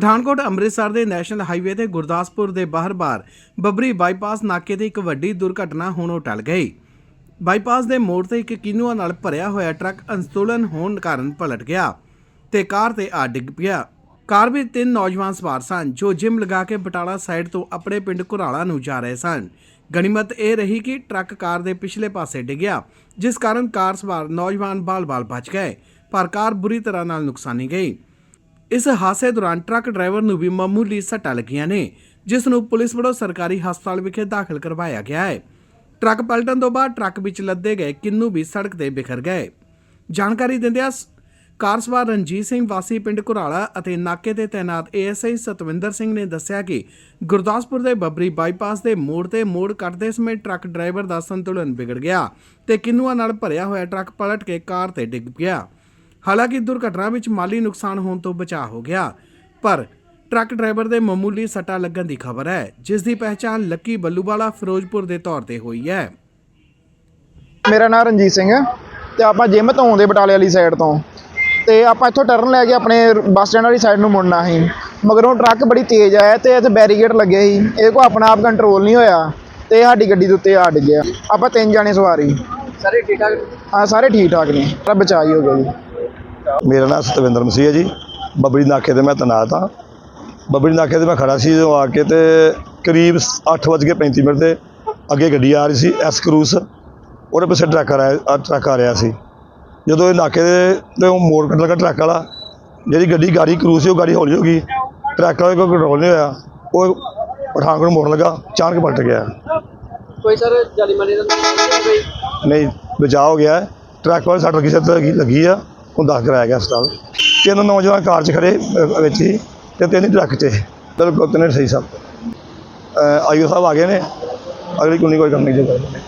ਪਠਾਨਕੋਟ, ਅੰਮ੍ਰਿਤਸਰ ਦੇ national highway ਤੇ ਗੁਰਦਾਸਪੁਰ ਦੇ ਬਾਹਰ-ਬਾਹਰ ਬੱਬਰੀ ਬਾਈਪਾਸ ਨਾਕੇ ਤੇ ਇੱਕ ਵੱਡੀ ਦੁਰਘਟਨਾ ਹੋਣੋਂ ਟਲ ਗਈ। ਬਾਈਪਾਸ ਦੇ ਮੋੜ ਤੇ ਇੱਕ ਕਿਨੂਆ ਨਾਲ ਭਰਿਆ ਹੋਇਆ ਟਰੱਕ ਅਸੰਤੁਲਨ ਹੋਣ ਕਾਰਨ ਪਲਟ ਗਿਆ ਤੇ ਕਾਰ ਤੇ ਆ ਡਿੱਗ ਪਿਆ। ਕਾਰ ਵਿੱਚ ਤਿੰਨ ਨੌਜਵਾਨ ਸਵਾਰ ਸਨ, ਜੋ ਜਿਮ ਲਗਾ ਕੇ ਬਟਾਲਾ ਸਾਈਡ ਤੋਂ ਆਪਣੇ ਪਿੰਡ ਘੁਰਾਲਾ ਨੂੰ ਜਾ ਰਹੇ ਸਨ। ਗਣੀਮਤ ਇਹ ਰਹੀ ਕਿ ਟਰੱਕ ਕਾਰ ਦੇ ਪਿਛਲੇ ਪਾਸੇ ਡਿੱਗਿਆ ਜਿਸ ਕਾਰਨ ਕਾਰ ਸਵਾਰ ਨੌਜਵਾਨ ਬਾਲ-ਬਾਲ ਬਚ ਗਏ, ਪਰ ਕਾਰ ਬੁਰੀ ਤਰ੍ਹਾਂ ਨਾਲ ਨੁਕਸਾਨੀ ਗਈ। ਇਸ ਹਾਦਸੇ ਦੌਰਾਨ ਟਰੱਕ ਡਰਾਈਵਰ ਨੂੰ ਵੀ ਮਾਮੂਲੀ ਸੱਟਾਂ ਲੱਗੀਆਂ ਨੇ, ਜਿਸ ਨੂੰ ਪੁਲਿਸ ਵੱਲੋਂ ਸਰਕਾਰੀ ਹਸਪਤਾਲ ਵਿਖੇ ਦਾਖਲ ਕਰਵਾਇਆ ਗਿਆ ਹੈ। ਟਰੱਕ ਪਲਟਣ ਤੋਂ ਬਾਅਦ ਟਰੱਕ ਵਿੱਚ ਲੱਦੇ ਗਏ ਕਿੰਨੂ ਵੀ ਸੜਕ ਤੇ ਬਿਖਰ ਗਏ। ਜਾਣਕਾਰੀ ਦਿੰਦਿਆਂ ਕਾਰ ਸਵਾਰ ਰਣਜੀਤ ਸਿੰਘ ਵਾਸੀ ਪਿੰਡ ਘੁਰਾਲਾ ਅਤੇ ਨਾਕੇ ਤੇ ਤੈਨਾਤ ਏਐਸਆਈ ਸਤਵਿੰਦਰ ਸਿੰਘ ਨੇ ਦੱਸਿਆ ਕਿ ਗੁਰਦਾਸਪੁਰ ਦੇ ਬੱਬਰੀ ਬਾਈਪਾਸ ਦੇ ਮੋੜ ਤੇ ਮੋੜ ਕੱਟਦੇ ਸਮੇਂ ਟਰੱਕ ਡਰਾਈਵਰ ਦਾ ਸੰਤੁਲਨ ਵਿਗੜ ਗਿਆ ਤੇ ਕਿੰਨੂਆਂ ਨਾਲ ਭਰਿਆ ਹੋਇਆ ਟਰੱਕ ਪਲਟ ਕੇ ਕਾਰ ਤੇ ਡਿੱਗ ਗਿਆ ਹਾਲਾਂਕਿ ਦੁਰਘਟਨਾ ਵਿੱਚ ਮਾਲੀ ਨੁਕਸਾਨ ਹੋਣ ਤੋਂ ਬਚਾ ਹੋ ਗਿਆ। ਪਰ ਟਰੱਕ ਡਰਾਈਵਰ ਦੇ ਮਾਮੂਲੀ ਸੱਟਾਂ ਲੱਗਣ ਦੀ ਖਬਰ ਹੈ ਜਿਸ ਦੀ ਪਹਿਚਾਣ ਲੱਕੀ ਬੱਲੂਵਾਲਾ ਫਿਰੋਜ਼ਪੁਰ ਦੇ ਤੌਰ ਤੇ ਹੋਈ ਹੈ। ਮੇਰਾ ਨਾਮ ਰਣਜੀਤ ਸਿੰਘ ਹੈ ਤੇ ਆਪਾਂ ਜਿਮ ਤੋਂ ਆਉਂਦੇ ਬਟਾਲੇ ਵਾਲੀ ਸਾਈਡ ਤੋਂ। ਤੇ ਆਪਾਂ ਇੱਥੋਂ ਟਰਨ ਲੈ ਕੇ ਆਪਣੇ ਬੱਸ ਸਟੈਂਡ ਵਾਲੀ ਸਾਈਡ ਨੂੰ ਮੁੜਨਾ ਸੀ। ਮਗਰੋਂ ਟਰੱਕ ਬੜੀ ਤੇਜ਼ ਆਇਆ ਤੇ ਇੱਥੇ ਬੈਰੀਕੇਡ ਲੱਗੇ ਸੀ। ਇਹ ਕੋ ਆਪਣਾ ਆਪ ਕੰਟਰੋਲ ਨਹੀਂ ਹੋਇਆ ਤੇ ਸਾਡੀ ਗੱਡੀ ਦੇ ਉੱਤੇ ਆ ਡਿੱਗਿਆ। ਆਪਾਂ ਤਿੰਨ ਜਾਣੇ ਸਵਾਰੀ। ਸਾਰੇ ਠੀਕ ਠਾਕ? ਹਾਂ ਸਾਰੇ ਠੀਕ ਠਾਕ ਨੇ। ਹੀ ਹੋ ਗਿਆ ਜੀ। ਮੇਰਾ ਨਾਮ ਸਤਵਿੰਦਰ ਮਸੀਹ ਹੈ ਜੀ। ਬੱਬਰੀ ਨਾਕੇ ਤੇ ਮੈਂ ਤੈਨਾਤ ਹਾਂ। ਬੱਬਰੀ ਨਾਕੇ ਤੇ ਮੈਂ ਖੜਾ ਸੀ ਜਦੋਂ ਆ ਕੇ ਤੇ ਕਰੀਬ 8:35 ਮਿੰਟ ਤੇ ਅੱਗੇ ਗੱਡੀ ਆ ਰਹੀ ਸੀ ਐਸ ਕਰੂਸ ਉਹਦੇ ਪਿੱਛੇ ਟਰੱਕ ਆ ਰਿਹਾ ਟਰੱਕ ਆ ਰਿਹਾ ਸੀ। ਜਦੋਂ ਇਹ ਨਾਕੇ ਦੇ ਤੇ ਉਹ ਮੋੜ ਕੱਢ ਲਗਾ ਟਰੱਕ ਵਾਲਾ ਜਿਹੜੀ ਗੱਡੀ ਗਾੜੀ ਕਰੂਸ ਸੀ ਉਹ ਗਾੜੀ ਹੌਲੀ ਹੋ ਗਈ। ਟਰੱਕ ਵਾਲੇ ਕੋਲ ਕੰਟਰੋਲ ਨਹੀਂ ਹੋਇਆ। ਉਹ ਪਠਾਨਕੋਟ ਮੋੜ ਲਗਾ ਅਚਾਨਕ ਪਲਟ ਗਿਆ। ਕੋਈ ਸਰ ਜਾਲੀ ਮਾਲੀ ਦਾ ਨਹੀਂ ਕੋਈ ਬਚਾਅ ਹੋ ਗਿਆ। ਟਰੱਕ ਵਾਲੇ ਸੱਟ ਲੱਗੀ ਸੱਟ ਲੱਗੀ ਆ। ਉਹ ਦਾਖਲ ਕਰਾਇਆ ਗਿਆ ਹਸਪਤਾਲ। ਤਿੰਨ ਨੌਜਵਾਨ ਕਾਰ 'ਚ ਖੜੇ ਅ, ਵਿੱਚ ਹੀ ਤੇ ਤਿੰਨ ਟਰੱਕ 'ਚ। ਬਿਲਕੁਲ ਤਿੰਨੇ ਸਹੀ ਸਭ। ਆਈਓ ਸਾਹਿਬ ਆ ਗਏ ਨੇ। ਅਗਲੀ ਕੋਈ ਨਹੀਂ ਕੋਈ ਕੰਮ ਨਹੀਂ ਜੋ ਕਰਦੇ